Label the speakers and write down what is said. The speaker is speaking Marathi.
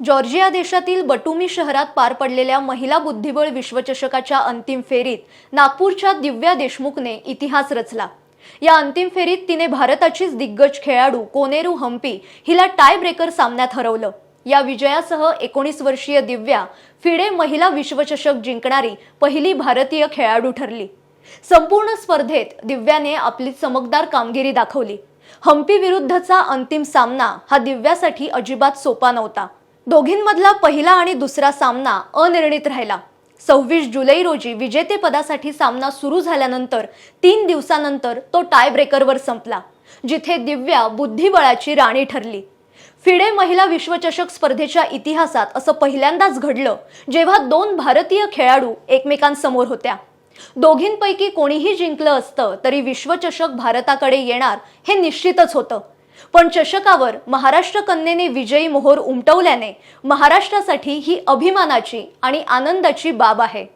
Speaker 1: जॉर्जिया देशातील बटुमी शहरात पार पडलेल्या महिला बुद्धिबळ विश्वचषकाच्या अंतिम फेरीत नागपूरच्या दिव्या देशमुखने इतिहास रचला. या अंतिम फेरीत तिने भारताचीच दिग्गज खेळाडू कोनेरू हम्पी हिला टाय ब्रेकर सामन्यात हरवलं. या विजयासह एकोणीस वर्षीय दिव्या फिडे महिला विश्वचषक जिंकणारी पहिली भारतीय खेळाडू ठरली. संपूर्ण स्पर्धेत दिव्याने आपली चमकदार कामगिरी दाखवली. हम्पी विरुद्धचा अंतिम सामना हा दिव्यासाठी अजिबात सोपा नव्हता. दोघींमधला पहिला आणि दुसरा सामना अनिर्णित राहिला. सव्वीस जुलै रोजी विजेतेपदासाठी सामना सुरू झाल्यानंतर तीन दिवसानंतर तो टाय ब्रेकरवर संपला जिथे दिव्या बुद्धिबळाची राणी ठरली. फिडे महिला विश्वचषक स्पर्धेच्या इतिहासात असं पहिल्यांदाच घडलं जेव्हा दोन भारतीय खेळाडू एकमेकांसमोर होत्या. दोघींपैकी कोणीही जिंकलं असतं तरी विश्वचषक भारताकडे येणार हे निश्चितच होतं. पण चषकावर महाराष्ट्र कन्येने विजयी मोहोर उमटवल्याने महाराष्ट्रासाठी ही अभिमानाची आणि आनंदाची बाब आहे.